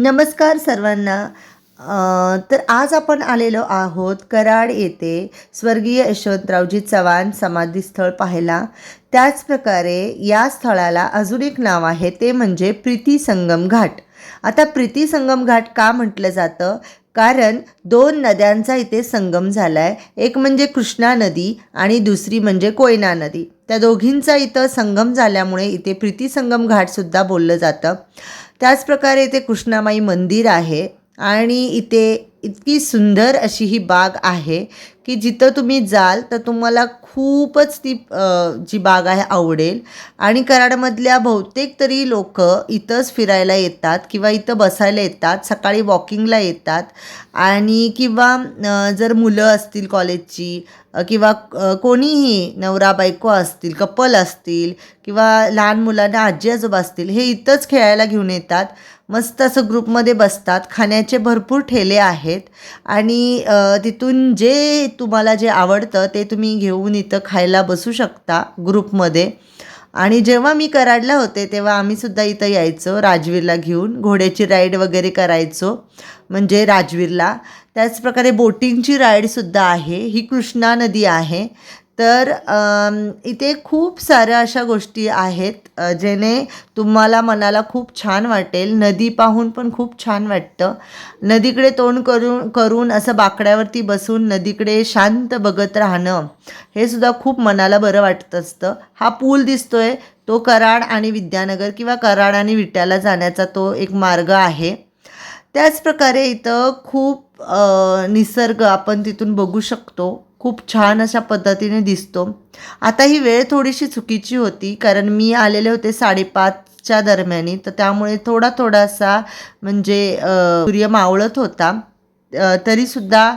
नमस्कार सर्वांना. तर आज आपण आलेलो आहोत कराड येथे स्वर्गीय यशवंतरावजी चव्हाण समाधीस्थळ पाहायला. त्याचप्रकारे या स्थळाला अजून एक नाव आहे ते म्हणजे प्रीती संगम घाट. आता प्रीती संगम घाट का म्हटलं जातं? कारण दोन नद्यांचा इथे संगम झाला आहे एक म्हणजे कृष्णा नदी आणि दुसरी म्हणजे कोयना नदी. त्या दोघींचा इथं संगम झाल्यामुळे इथे प्रीती संगम घाटसुद्धा बोललं जातं. त्याचप्रकारे इथे कृष्णामाई मंदिर आहे आणि इथे इतकी सुंदर अशी ही बाग आहे की जिथं तुम्ही जाल तर तुम्हाला खूपच ती जी बाग आहे आवडेल. आणि कराडमधल्या बहुतेक तरी लोक इथंच फिरायला येतात किंवा इथं बसायला येतात सकाळी वॉकिंगला येतात. आणि किंवा जर मुलं असतील कॉलेजची किंवा कोणीही नवरा बायको असतील कपल असतील किंवा लहान मुलांना आजी आजोबा असतील हे इथंच खेळायला घेऊन येतात. मस्त असं ग्रुपमध्ये बसतात. खाण्याचे भरपूर ठेले आहेत. आणि तिथून जे तुम्हाला जे आवडतं ते तुम्ही घेऊन इथं खायला बसू शकता ग्रुपमध्ये. आणि जेव्हा मी कराडला होते तेव्हा आम्हीसुद्धा इथं यायचो राजवीरला घेऊन घोड्याची राईड वगैरे करायचो म्हणजे राजवीरला. त्याचप्रकारे बोटिंगची राईडसुद्धा आहे. ही कृष्णा नदी आहे. तर इथे खूप साऱ्या अशा गोष्टी आहेत जेणे तुम्हाला मनाला खूप छान वाटेल नदी पाहून पण खूप छान वाटतं. नदीकडे तोंड करून करून असं बाकड्यावरती बसून नदीकडे शांत बघत राहणं हे सुद्धा खूप मनाला बरं वाटत असतं. हा पूल दिसतोय तो कराड आणि विद्यानगर किंवा कराड आणि विट्याला जाण्याचा तो एक मार्ग आहे. त्याचप्रकारे इथं खूप निसर्ग आपण तिथून बघू शकतो. खूप छान अशा पद्धतीने दिसतो. आता ही वेळ थोडीशी चुकीची होती कारण मी आलेले होते साडेपाचच्या दरम्यानी तर त्यामुळे थोडा थोडासा म्हणजे सूर्य मावळत होता. तरीसुद्धा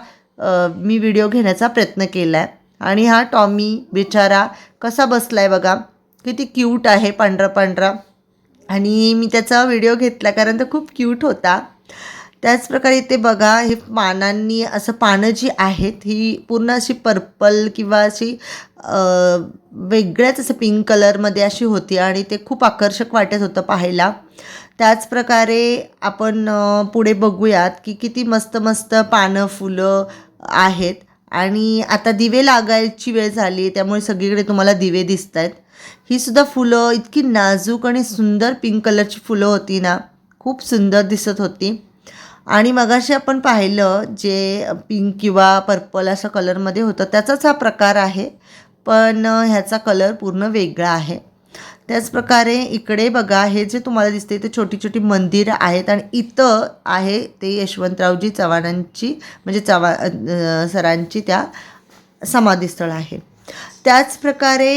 मी व्हिडिओ घेण्याचा प्रयत्न केला आहे आणि हा टॉमी बिचारा कसा बसला आहे बघा. किती क्यूट आहे पांढरा पांढरा. आणि मी त्याचा व्हिडिओ घेतला कारण तो खूप क्यूट होता. त्याचप्रकारे इथे बघा हे पानांनी असं पानं जी आहेत ही पूर्ण अशी पर्पल किंवा अशी वेगळ्याच असं पिंक कलरमध्ये अशी होती आणि ते खूप आकर्षक वाटत होतं पाहायला. त्याचप्रकारे आपण पुढे बघूयात की किती मस्त मस्त पानं फुलं आहेत. आणि आता दिवे लागायची वेळ झाली त्यामुळे सगळीकडे तुम्हाला दिवे दिसत आहेत ही सुद्धा फुलं इतकी नाजूक आणि सुंदर पिंक कलरची फुलं होती ना खूप सुंदर दिसत होती. आणि मगाशी आपण पाहिलं जे पिंक किंवा पर्पल अशा कलरमध्ये होतं त्याचाच हा प्रकार आहे. पण ह्याचा कलर पूर्ण वेगळा आहे. त्याचप्रकारे इकडे बघा हे जे तुम्हाला दिसते ते छोटी छोटी मंदिरं आहेत आणि इथं आहे ते यशवंतरावजी चव्हाणांची म्हणजे चव्हा सरांची त्या समाधीस्थळ आहे. त्याचप्रकारे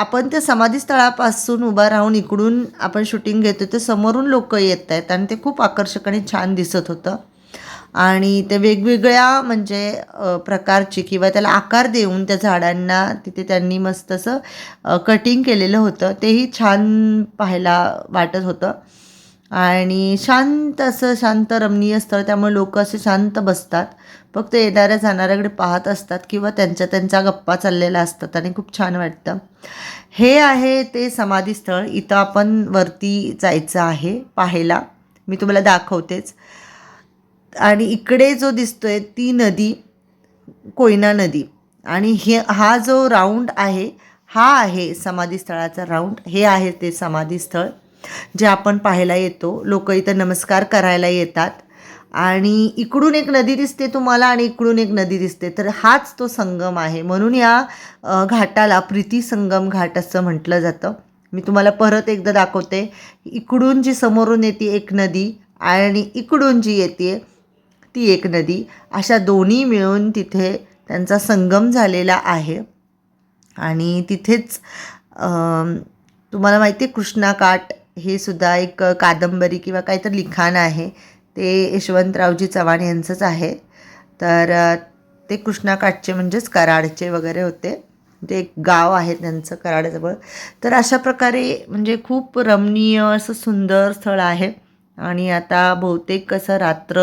आपण त्या समाधीस्थळापासून उभा राहून इकडून आपण शूटिंग घेतो तर समोरून लोक येत आहेत आणि ते खूप आकर्षक आणि छान दिसत होतं. आणि ते वेगवेगळ्या म्हणजे प्रकारची किंवा त्याला आकार देऊन त्या झाडांना तिथे त्यांनी मस्त असं कटिंग केलेलं होतं. तेही छान पाहायला वाटत होतं. आणि शांत असं शांत रमणीय स्थळ त्यामुळे लोक असे शांत बसतात. फक्त येणाऱ्या जाणाऱ्याकडे पाहत असतात किंवा त्यांच्या त्यांच्या गप्पा चाललेल्या असतात आणि खूप छान वाटतं. हे आहे ते समाधी स्थळ इथं आपण वरती जायचं आहे पाहायला. मी तुम्हाला दाखवतेच. आणि इकडे जो दिसतोय ती नदी कोयना नदी. आणि हे हा जो राऊंड आहे हा आहे समाधीस्थळाचा राऊंड. हे आहे ते समाधीस्थळ. जे आपण पाहायला येतो लोक इथं नमस्कार करायला येतात. आणि इकडून एक नदी दिसते तुम्हाला आणि इकडून एक नदी दिसते. तर हाच तो संगम आहे. म्हणून या घाटाला प्रीती संगम घाट असं म्हटलं जातं. मी तुम्हाला परत एकदा दाखवते. इकडून जी समोरून येते एक नदी आणि इकडून जी येते ती एक नदी. अशा दोन्ही मिळून तिथे त्यांचा संगम झालेला आहे. आणि तिथेच तुम्हाला माहिती आहे कृष्णाकाठ हे सुद्धा एक कादंबरी किंवा काहीतरी लिखाण आहे. ते यशवंतरावजी चव्हाण यांचंच आहे. तर ते कृष्णाकाठचे म्हणजेच कराडचे वगैरे होते. ते एक गाव आहे त्यांचं कराडजवळ. तर अशा प्रकारे म्हणजे खूप रमणीय असं सुंदर स्थळ आहे. आणि आता बहुतेक कसं रात्र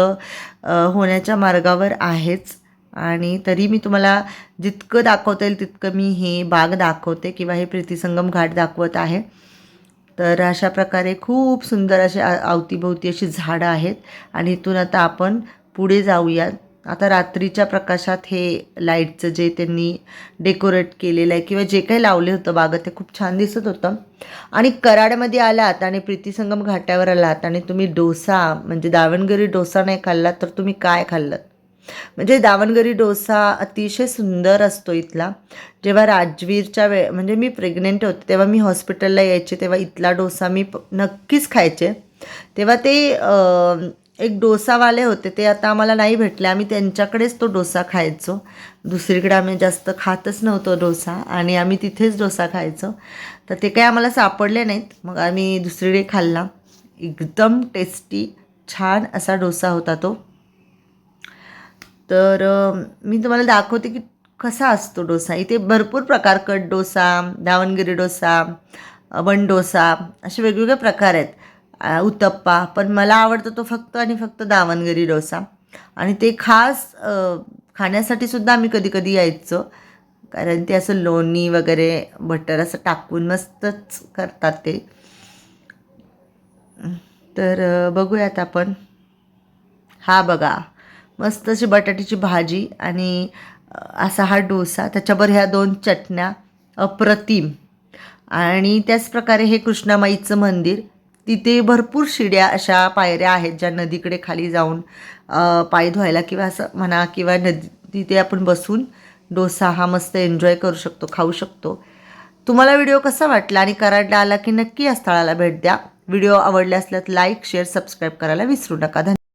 होण्याच्या मार्गावर आहेच. आणि तरी मी तुम्हाला जितकं दाखवता येईल तितकं मी हे बाग दाखवते किंवा हे प्रीतीसंगम घाट दाखवत आहे. तर अशा प्रकारे खूप सुंदर असे अवतीभोवती अशी झाडं आहेत आणि इथून आता आपण पुढे जाऊयात. आता रात्रीच्या प्रकाशात हे लाईटचं जे त्यांनी डेकोरेट केलेलं आहे किंवा जे काही लावले होतं बागत ते खूप छान दिसत होतं. आणि कराडमध्ये आलात आणि प्रीतीसंगम घाटावर आलात आणि तुम्ही डोसा म्हणजे दावणगिरी डोसा नाही खाल्लात तर तुम्ही काय खाल्लात? म्हणजे दावणगिरी डोसा अतिशय सुंदर असतो इथला. जेव्हा राजवीरच्या वेळ म्हणजे मी प्रेग्नेंट होते तेव्हा मी हॉस्पिटलला यायचे तेव्हा इथला डोसा मी प- नक्कीच खायचे. तेव्हा ते एक डोसावाले होते ते आता आम्हाला नाही भेटले. आम्ही त्यांच्याकडेच तो डोसा खायचो. दुसरीकडे आम्ही जास्त खातच नव्हतो डोसा आणि आम्ही तिथेच डोसा खायचो. तर ते काही आम्हाला सापडले नाहीत. मग आम्ही दुसरीकडे खाल्ला. एकदम टेस्टी छान असा डोसा होता तो. तर मी तुम्हाला दाखवते की कसा असतो डोसा. इथे भरपूर प्रकार कट डोसा दावणगिरी डोसा वन डोसा असे वेगवेगळे प्रकार आहेत. उत्तप्पा पण मला आवडतो तो फक्त आणि फक्त दावणगिरी डोसा. आणि ते खास खाण्यासाठी सुद्धा आम्ही कधी कधी यायचो. कारण ते असं लोणी वगैरे बटर असं टाकून मस्तच करतात ते. तर बघूयात आपण. हा बघा. मस्त अशी बटाट्याची भाजी आणि असा हा डोसा. त्याच्यावर ह्या दोन चटण्या अप्रतिम. आणि त्याचप्रकारे हे कृष्णामाईचं मंदिर तिथे भरपूर शिड्या अशा पायऱ्या आहेत ज्या नदीकडे खाली जाऊन पाय धुवायला किंवा असं म्हणा किंवा नदी तिथे आपण बसून डोसा हा मस्त एन्जॉय करू शकतो खाऊ शकतो. तुम्हाला व्हिडिओ कसा वाटला आणि कराडला आला की नक्की या स्थळाला भेट द्या. व्हिडिओ आवडले असल्यास लाईक शेअर सबस्क्राईब करायला विसरू नका. धन्यवाद.